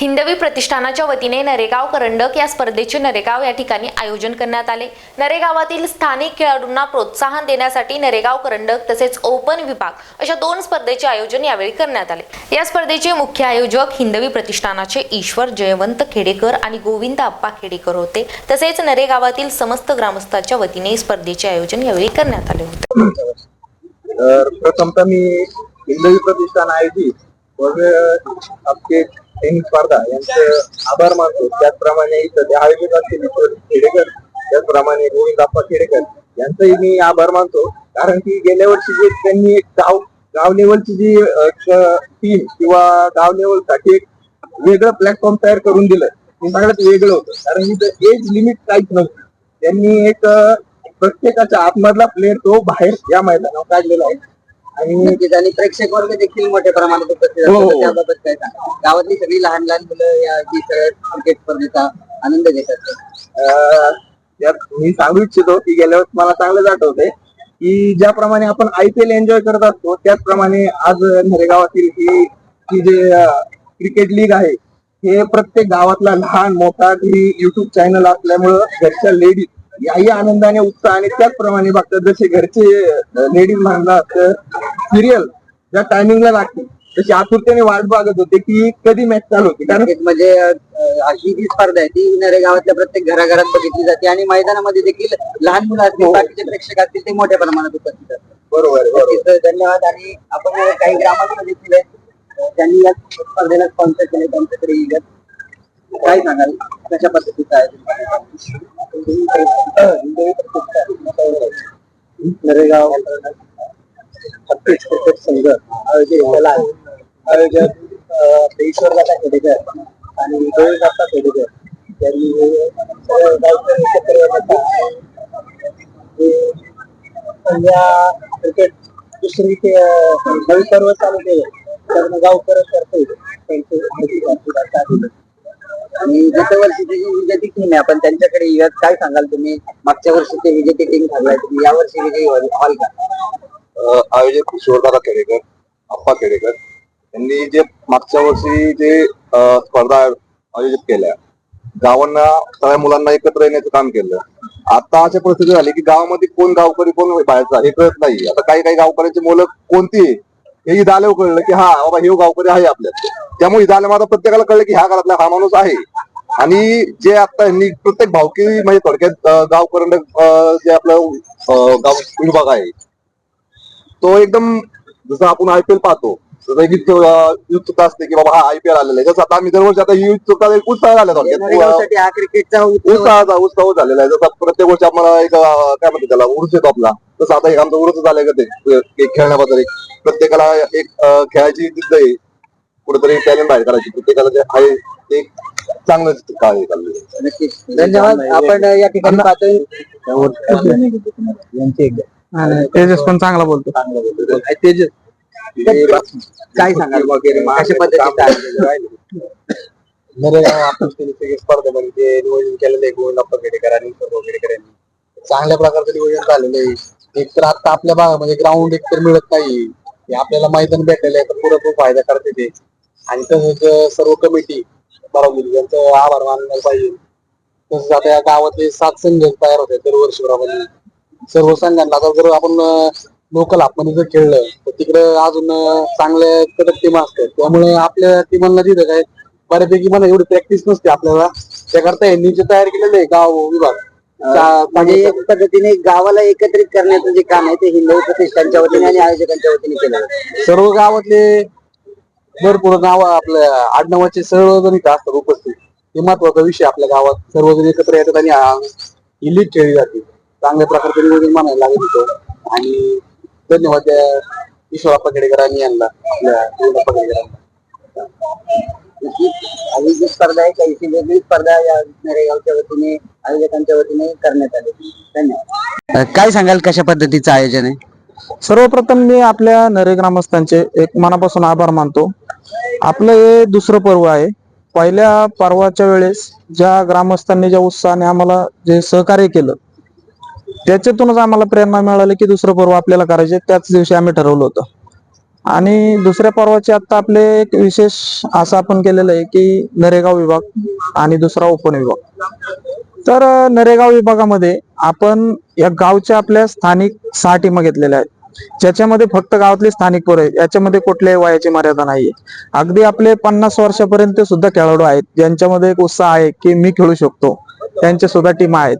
हिंदवी प्रतिष्ठानाच्या वतीने नरेगाव करंडक या स्पर्धेचे नरेगाव या ठिकाणी आयोजन करण्यात आले. नरेगावातील स्थानिक खेळाडूंना प्रोत्साहन देण्यासाठी नरेगाव करंडक तसेच ओपन विभाग अशा दोन स्पर्धेचे आयोजन यावेळी करण्यात आले. या स्पर्धेचे मुख्य आयोजक हिंदवी प्रतिष्ठानाचे ईश्वर जयवंत खेडेकर आणि गोविंद आप्पा खेडेकर होते. तसेच नरेगावातील समस्त ग्रामस्थांच्या वतीने स्पर्धेचे आयोजन यावेळी करण्यात आले होते. प्रथमतः मी हिंदवी प्रतिष्ठान आयोजित भव्य आपले टेनिस स्पर्धा यांचे आभार मानतो. त्याचप्रमाणे इथं ते आयोजक असतील ईश्वर खेडेकर त्याचप्रमाणे गोविंदाप्पा खेडेकर यांचंही मी आभार मानतो. कारण की गेल्या वर्षी जे त्यांनी एक गाव गाव लेवलची जी टीम किंवा गाव लेवलसाठी एक वेगळं प्लॅटफॉर्म तयार करून दिलं ते सगळ्यात वेगळं होतं. कारण इथं एज लिमिट काहीच नव्हतं. त्यांनी एक प्रत्येकाच्या आतमधला प्लेअर तो बाहेर या मैदानावर काढलेला आहे. आणि आणि प्रेक्षक वर्ग देखील मोठ्या प्रमाणात उपस्थित हो, असतात. हो. त्याबाबत काय सांगा? गावातली सगळी लहान लहान मुलं या जी क्रिकेट स्पर्धेचा आनंद घेतात अं, यात मी सांगू इच्छितो की गेल्या वेळेस मला चांगलंच आठवतंय की ज्याप्रमाणे आपण आयपीएल एन्जॉय करत असतो त्याचप्रमाणे आज नरेगावातील ही ही जे क्रिकेट लीग आहे हे प्रत्येक गावातला लहान मोठा ही युट्यूब चॅनल असल्यामुळं घरच्या लेडीज याही आनंदाने उत्साहाने त्याचप्रमाणे बघतात जसे घरचे लेडीज म्हणतात सिरियल ज्या टायमिंगला लागते तशी आतुरतेने वाट बघत होते की कधी मॅच चालू होती. कारण म्हणजे अशी जी स्पर्धा आहे ती नरेगावातल्या प्रत्येक घराघरात बघितली जाते आणि मैदानामध्ये देखील लहान मुलं असतील बाकीचे प्रेक्षक असतील ते मोठ्या प्रमाणात उपस्थित असतात. बरोबर धन्यवाद आणि आपण काही ग्रामस्थ देखील आहेत त्यांनी या स्पर्धेला स्पॉन्सर केले त्यांच्याकडे. काय सांगाल? कशा पद्धतीचं आहे? नरेगाव छत्तीस क्रिकेट संघ आयोजित झाला आहे आयोजक अं, आपले खेडेकर आणि गोविंदाप्पा खेडेकर यांनी हे एकत्र येतात. सध्या क्रिकेट दुसरी ते नवी पर्व चालू केलं. तर गावकर करते त्यांचे आणि गत वर्षीची जी विजेती टीम आहे आपण त्यांच्याकडे येऊयात काय सांगाल तुम्ही? मागच्या वर्षीची विजेती टीम ठरलाय तुम्ही या वर्षी विजयी व्हाल व्हाल का? आयोजक किशोरदादा खेडेकर अप्पा खेडेकर. यांनी जे मागच्या वर्षी जे स्पर्धा आयोजित केल्या गावांना सगळ्या मुलांना एकत्र येण्याचं काम केलं. आता अशा परिस्थिती झाली की गावामध्ये कोण गावकरी कोण बाहेरचा हे कळत नाही आता काही काही गावकऱ्यांची मुलं कोणती आहे, हे इथं आल्यावर कळलं की हा बाबा हे गावकरी आहे आपल्यात त्यामुळे इथं आल्यावर प्रत्येकाला कळलं की ह्या घरातला हा माणूस आहे. आणि जे आता यांनी प्रत्येक भावकी म्हणजे थोडक्यात गावकऱ्यांना अ, जे आपलं गाव विभाग आहे तो एकदम जसं आपण आयपीएल पाहतो तसं एक उत्सुकता असते की बाबा हा आयपीएल आलेला आहे. जसं आता आम्ही दरवर्षी आता ही उत्सुकता एक उत्साह झाला थोडक्यात. हा क्रिकेटचा उत्साहाचा उत्साह झालेला आहे. जसं प्रत्येक वर्षी आम्हाला एक काय म्हणते त्याला उर्स येतो आपला. तसं आता एक आमचं उर्स झालंय का ते खेळण्याबद्दल एक. प्रत्येकाला एक खेळायची जिद्द आहे. कुठेतरी टॅलेंट बाहेर काढायची. प्रत्येकाला जे आहे ते चांगलं चाललंय नक्कीच धन्यवाद. आपण या ठिकाणी पाहतोय. तेजस पण चांगला बोलतो. तेजस. काय सांगाल? वगैरे? नरेगाव आपण सगळे स्पर्धेमध्ये नियोजन केलेलं आहे आणि खेडेकर यांनी चांगल्या प्रकारचं नियोजन झालेलं आहे. एक तर आता आपल्या भागामध्ये ग्राउंड एक तर मिळत नाही. आपल्याला मैदान भेटलेलं आहे तर पुरेपूर फायदा करते ते. आणि तसंच सर्व कमिटी बरोबर यांचं आभार मानलं पाहिजे. तसंच आता या गावातले सात संघ तयार होते दरवर्षीप्रमाणे सर्व संघांना आता जर आपण लोकल आपण जर खेळलं तर तिकडे अजून चांगल्या कडक टीम असतात. त्यामुळे आपल्या टीमांना तिथं काय बऱ्यापैकी मला एवढी प्रॅक्टिस नसते आपल्याला. त्याकरता यांनी जे तयार केलेलं आहे गाव विभाग म्हणजे पद्धतीने गावाला एकत्रित करण्याचं जे काम आहे ते हिंदू प्रतिष्ठानच्या वतीने आणि आयोजकांच्या वतीने केलं. सर्व गावातले भरपूर नाव आपल्या आडनावाचे सर्वजण इथं असतात उपस्थित. हे महत्त्वाचा विषय आपल्या गावात. सर्वजण एकत्र येतात आणि ही लीग खेळली जाते. चांगल्या प्रकारचं नियोजन म्हणायला लागत होतं आणि धन्यवाद त्या ईश्वरप्पा खेडेकर आणि यांना आपल्या ही जी स्पर्धा आहे काही वेगळी स्पर्धा या नरेगावच्या वतीने आयोजकांच्या वतीने करण्यात आली. धन्यवाद. काय सांगाल कशा पद्धतीचं आयोजन आहे? सर्वप्रथम मी आपल्या नरे ग्रामस्थांचे एक मनापासून आभार मानतो. आपलं हे दुसरं पर्व आहे. पहिल्या पर्वाच्या वेळेस ज्या ग्रामस्थांनी ज्या उत्साहाने आम्हाला जे सहकार्य केलं त्याच्यातूनच आम्हाला प्रेरणा मिळाली की दुसरं पर्व आपल्याला करायचे त्याच दिवशी आम्ही ठरवलं होतं. आणि दुसऱ्या पर्वाचे आता आपले एक विशेष असं आपण केलेलं आहे की नरेगाव विभाग आणि दुसरा ओपन विभाग. तर नरेगाव विभागामध्ये आपण या गावच्या आपल्या स्थानिक सहा टीम घेतलेल्या आहेत. ज्याच्यामध्ये फक्त गावातले स्थानिक पोरं आहेत याच्यामध्ये कुठल्याही वयाची मर्यादा नाहीये. अगदी आपले पन्नास वर्षापर्यंत सुद्धा खेळाडू आहेत ज्यांच्यामध्ये एक उत्साह आहे की मी खेळू शकतो त्यांच्या सुद्धा टीम आहेत.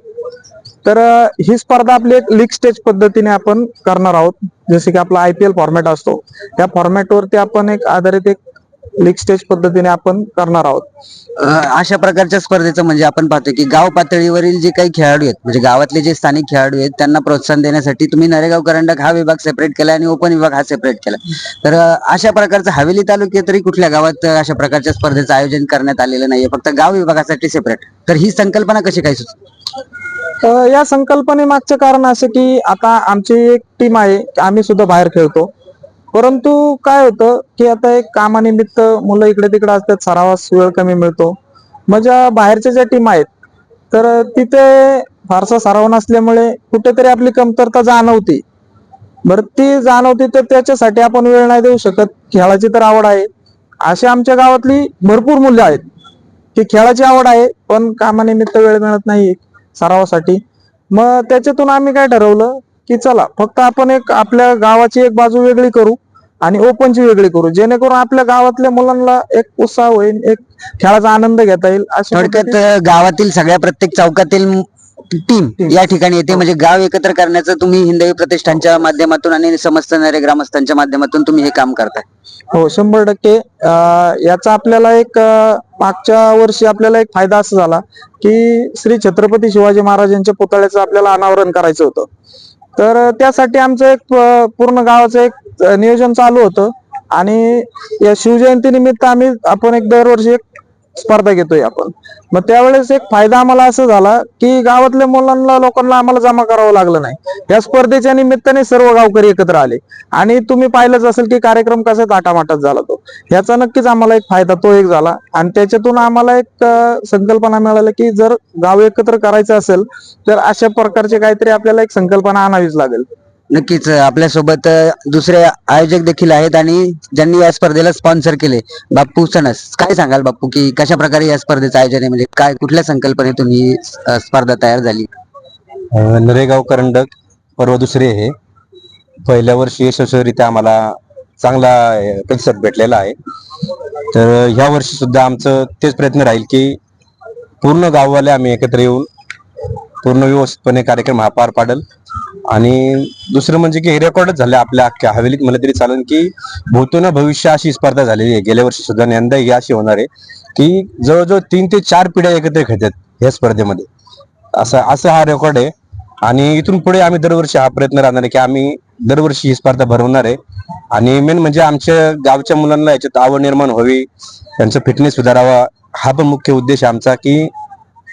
तर ही स्पर्धा आपली एक लीग स्टेज पद्धतीने आपण करणार आहोत. जसे की आपला आय पी एल फॉर्मॅट असतो. त्या फॉर्मॅटवरती आपण एक आधारित एक लीग स्टेज पद्धतीने आपण करणार आहोत. अशा प्रकारच्या स्पर्धेचं म्हणजे आपण पाहतो की गाव पातळीवरील जे काही खेळाडू आहेत म्हणजे गावातले जे स्थानिक खेळाडू आहेत त्यांना प्रोत्साहन देण्यासाठी तुम्ही नरेगाव करंडक हा विभाग सेपरेट केला आणि ओपन विभाग हा सेपरेट केला. तर अशा प्रकारचं हवेली तालुक्यात तरी कुठल्या गावात अशा प्रकारच्या स्पर्धेचं आयोजन करण्यात आलेलं नाहीये फक्त गाव विभागासाठी सेपरेट तर ही संकल्पना कशी काय सुचली अ, या संकल्पनेमागचं कारण असं की आता आमची एक टीम आहे आम्ही सुद्धा बाहेर खेळतो. परंतु काय होतं की आता एक कामानिमित्त मुलं इकडे तिकडे असतात सरावास वेळ कमी मिळतो. माझ्या बाहेरच्या ज्या टीम आहेत तर तिथे फारसा सराव नसल्यामुळे कुठेतरी आपली कमतरता जाणवती. बरं ती जाणवती तर त्याच्यासाठी आपण वेळ नाही देऊ शकत. खेळाची तर आवड आहे. अशी आमच्या गावातली भरपूर मुलं आहेत. की खेळाची आवड आहे पण कामानिमित्त वेळ मिळत नाही सरावासाठी. मग त्याच्यातून आम्ही काय ठरवलं की चला फक्त आपण एक आपल्या गावाची एक बाजू वेगळी करू आणि ओपनची वेगळी करू. जेणेकरून आपल्या गावातल्या मुलांना एक उत्साह होईल एक खेळाचा आनंद घेता येईल थोडक्यात गावातील सगळ्या प्रत्येक चौकातील टीम या ठिकाणी येते. म्हणजे गाव एकत्र करण्याचं तुम्ही हिंदवी प्रतिष्ठानच्या माध्यमातून आणि समस्त नरे ग्रामस्थांच्या माध्यमातून तुम्ही हे काम करताय. हो शंभर टक्के. याचा आपल्याला एक मागच्या वर्षी आपल्याला एक फायदा असा झाला की श्री छत्रपती शिवाजी महाराजांच्या पुतळ्याचं आपल्याला अनावरण करायचं होतं. तर त्यासाठी आमचं एक पूर्ण गावाचं एक नियोजन चालू होतं. आणि या शिवजयंती निमित्त आम्ही आपण एक दरवर्षी एक स्पर्धा घेतोय आपण. मग त्यावेळेस एक फायदा आम्हाला असं झाला की गावातल्या मुलांना लोकांना आम्हाला जमा करावं लागलं नाही. या स्पर्धेच्या निमित्ताने सर्व गावकरी एकत्र आले. आणि तुम्ही पाहिलंच असेल की कार्यक्रम कसा ताटामाटात झाला तो. ह्याचा नक्कीच आम्हाला एक फायदा तो एक झाला. आणि त्याच्यातून आम्हाला एक संकल्पना मिळाली की जर गाव एकत्र करायचं असेल तर अशा प्रकारचे काहीतरी आपल्याला एक संकल्पना आणावीच लागेल. नक्कीच आपल्यासोबत दुसरे आयोजक देखील आहेत आणि ज्यांनी या स्पर्धेला स्पॉन्सर केले. बाप्पू सणस काय सांगाल बाप्पू की कशा प्रकारे या स्पर्धेचं आयोजन आहे? म्हणजे काय कुठल्या संकल्पनेतून ही स्पर्धा तयार झाली? नरेगाव करंडक पर्व दुसरे हे पहिल्या वर्षी यशस्वीरित्या आम्हाला चांगला प्रतिसाद भेटलेला आहे. तर ह्या वर्षी सुद्धा आमचं तेच प्रयत्न राहील की पूर्ण गाववाले आम्ही एकत्र येऊन पूर्ण व्यवस्थितपणे कार्यक्रम हा पार पाडल. आणि दुसरं म्हणजे की हे रेकॉर्डच झालं आपल्या अख्ख्या हवेलीत. म्हणलं तरी चालेल की भूतो भविष्य अशी स्पर्धा झालेली आहे. गेल्या वर्षी सुद्धा यंदा ही अशी होणार आहे की जवळजवळ तीन ते चार पिढ्या एकत्र खेळतात या स्पर्धेमध्ये. असं असं हा रेकॉर्ड आहे. आणि इथून पुढे आम्ही दरवर्षी हा प्रयत्न राहणार आहे की आम्ही दरवर्षी ही स्पर्धा भरवणार आहे. आणि मेन म्हणजे आमच्या गावच्या मुलांना याच्यात आवड निर्माण व्हावी त्यांचं फिटनेस सुधारावा. हा पण मुख्य उद्देश आमचा की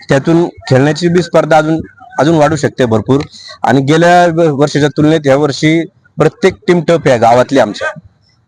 त्यातून खेळण्याची बी स्पर्धा अजून अजून वाढू शकते भरपूर. आणि गेल्या वर्षाच्या तुलनेत या वर्षी प्रत्येक टीम टप आहे गावातली आमच्या.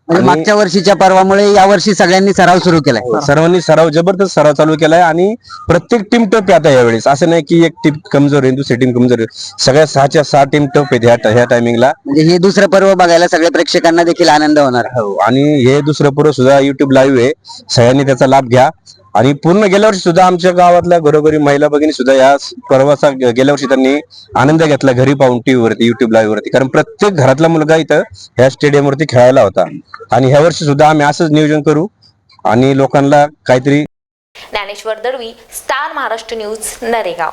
म्हणजे आणि- मागच्या वर्षीच्या पर्वामुळे या वर्षी सगळ्यांनी सराव सुरू केलाय. सर्वांनी सराव जबरदस्त सराव चालू केलाय आणि प्रत्येक टीम टप आहे आता यावेळेस. असं नाही की एक टीम कमजोर आहे दुसरी टीम कमजोर आहे. सगळ्या सहाच्या सहा टीम टप आहेत ह्या ह्या टायमिंगला म्हणजे हे दुसरं पर्व बघायला सगळ्या प्रेक्षकांना देखील आनंद होणार. हो आणि हे दुसरं पुरं सुद्धा युट्यूब लाईव्ह आहे. सगळ्यांनी त्याचा लाभ घ्या. आणि पूर्ण गेल्या वर्षी सुद्धा आमच्या गावातल्या घरोघरी महिला भगिनी सुद्धा या प्रवासा गेल्या वर्षी त्यांनी आनंद घेतला घरी पाहून टीव्ही वरती युट्यूब लाईव्ह वरती. कारण प्रत्येक घरातला मुलगा इथं ह्या स्टेडियम वरती खेळायला होता. आणि ह्या वर्षी सुद्धा आम्ही असंच नियोजन करू आणि लोकांना काहीतरी ज्ञानेश्वर दळवी स्टार महाराष्ट्र न्यूज नरेगाव.